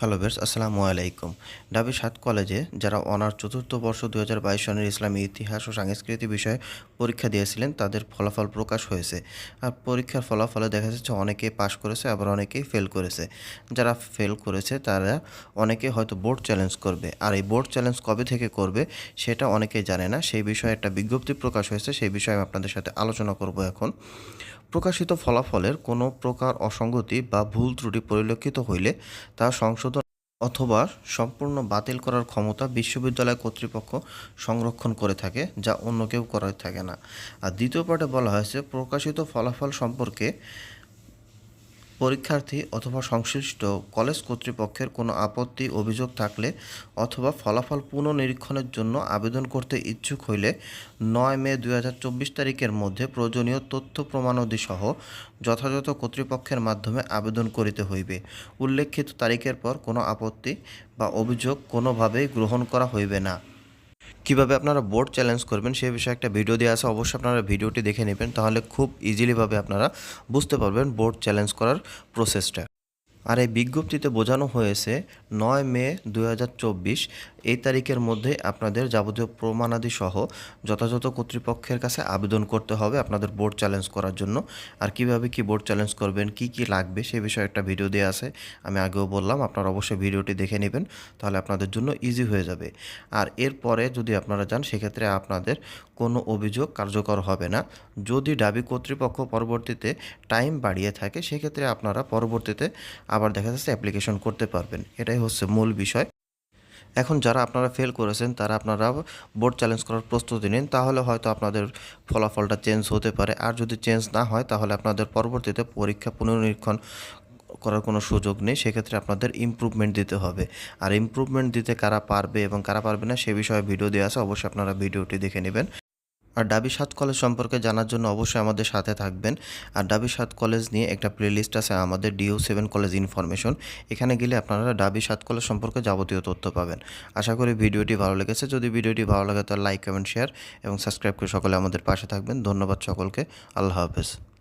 Hello base আসসালামু আলাইকুম ডাবি সাত কলেজে যারা অনার চতুর্থ বর্ষ দু হাজার বাইশ সনের ইসলামী ইতিহাস ও সংস্কৃতি বিষয়ে পরীক্ষা দিয়েছিলেন, তাদের ফলাফল প্রকাশ হয়েছে। আর পরীক্ষার ফলাফলে দেখা যাচ্ছে অনেকেই পাশ করেছে, আবার অনেকেই ফেল করেছে। যারা ফেল করেছে, তারা অনেকে হয়তো বোর্ড চ্যালেঞ্জ করবে। আর এই বোর্ড চ্যালেঞ্জ কবে থেকে করবে, সেটা অনেকেই জানে না। সেই বিষয়ে একটা বিজ্ঞপ্তি প্রকাশ হয়েছে, সেই বিষয়ে আমি আপনাদের সাথে আলোচনা করব এখন। প্রকাশিত ফলাফলের কোনো প্রকার অসঙ্গতি বা ভুল ত্রুটি পরিলক্ষিত হইলে তা সংশোধন অথবা সম্পূর্ণ বাতিল করার ক্ষমতা বিশ্ববিদ্যালয় কর্তৃপক্ষ সংরক্ষণ করে থাকে, যা অন্য কেউ করে থাকে না। আর দ্বিতীয় পার্টে বলা হয়েছে, প্রকাশিত ফলাফল সম্পর্কে পরীক্ষার্থী অথবা সংশ্লিষ্ট কলেজ কর্তৃপক্ষের কোনো আপত্তি, অভিযোগ থাকলে অথবা ফলাফল পুনঃনিরীক্ষণের জন্য আবেদন করতে ইচ্ছুক হইলে নয় মে দুই হাজার চব্বিশ তারিখের মধ্যে প্রয়োজনীয় তথ্য প্রমাণাদি সহ যথাযথ কর্তৃপক্ষের মাধ্যমে আবেদন করিতে হইবে। উল্লেখিত তারিখের পর কোনো আপত্তি বা অভিযোগ কোনোভাবেই গ্রহণ করা হইবে না। কীভাবে আপনারা বোর্ড চ্যালেঞ্জ করবেন সেই বিষয়ে একটা ভিডিও দেওয়া আছে, অবশ্যই আপনারা ভিডিওটি দেখে নেবেন, তাহলে খুব ইজিলিভাবে আপনারা বুঝতে পারবেন বোর্ড চ্যালেঞ্জ করার প্রসেসটা আর এই বিজ্ঞপ্তিতে বোঝানো হয়েছে নয় মে দু হাজার চব্বিশ, এই তারিখের মধ্যে আপনাদের যাবতীয় প্রমাণাদি সহ যথাযথ কর্তৃপক্ষের কাছে আবেদন করতে হবে আপনাদের বোর্ড চ্যালেঞ্জ করার জন্য। আর কীভাবে কি বোর্ড চ্যালেঞ্জ করবেন, কি কি লাগবে সে বিষয়ে একটা ভিডিও দেওয়া আছে, আমি আগেও বললাম, আপনারা অবশ্যই ভিডিওটি দেখে নেবেন, তাহলে আপনাদের জন্য ইজি হয়ে যাবে। আর এরপরে যদি আপনারা যান, সেক্ষেত্রে আপনাদের কোনো অভিযোগ কার্যকর হবে না। যদি দাবি কর্তৃপক্ষ পরবর্তীতে টাইম বাড়িয়ে থাকে, সেক্ষেত্রে আপনারা পরবর্তীতে আবার দেখা যাচ্ছে অ্যাপ্লিকেশন করতে পারবেন। এটাই হচ্ছে মূল বিষয়। এখন যারা আপনারা ফেল করেছেন, তারা আপনারা বোর্ড চ্যালেঞ্জ করার প্রস্তুতি নিন, তাহলে হয়তো আপনাদের ফলাফলটা চেঞ্জ হতে পারে। আর যদি চেঞ্জ না হয়, তাহলে আপনাদের পরবর্তীতে পরীক্ষা পুনর্নিরীক্ষণ করার কোনো সুযোগ নেই। সেক্ষেত্রে আপনাদের ইমপ্রুভমেন্ট দিতে হবে। আর ইমপ্রুভমেন্ট দিতে কারা পারবে এবং কারা পারবে না, সে বিষয়ে ভিডিও দেওয়া আছে, অবশ্যই আপনারা ভিডিওটি দেখে নেবেন। আর ডাবি সাত কলেজ সম্পর্কে জানার জন্য অবশ্যই আমাদের সাথে থাকবেন। আর ডাবি সাত কলেজ নিয়ে একটা প্লেলিস্ট আছে, আমাদের ডিও সেভেন কলেজ ইনফরমেশন। এখানে গেলে আপনারা ডাবি সাত কলেজ সম্পর্কে যাবতীয় তথ্য পাবেন। আশা করি ভিডিওটি ভালো লেগেছে। যদি ভিডিওটি ভালো লাগে তাহলে লাইক কমেন্ট শেয়ার এবং সাবস্ক্রাইব করে সকলে আমাদের পাশে থাকবেন। ধন্যবাদ সকলকে। আল্লাহ হাফেজ।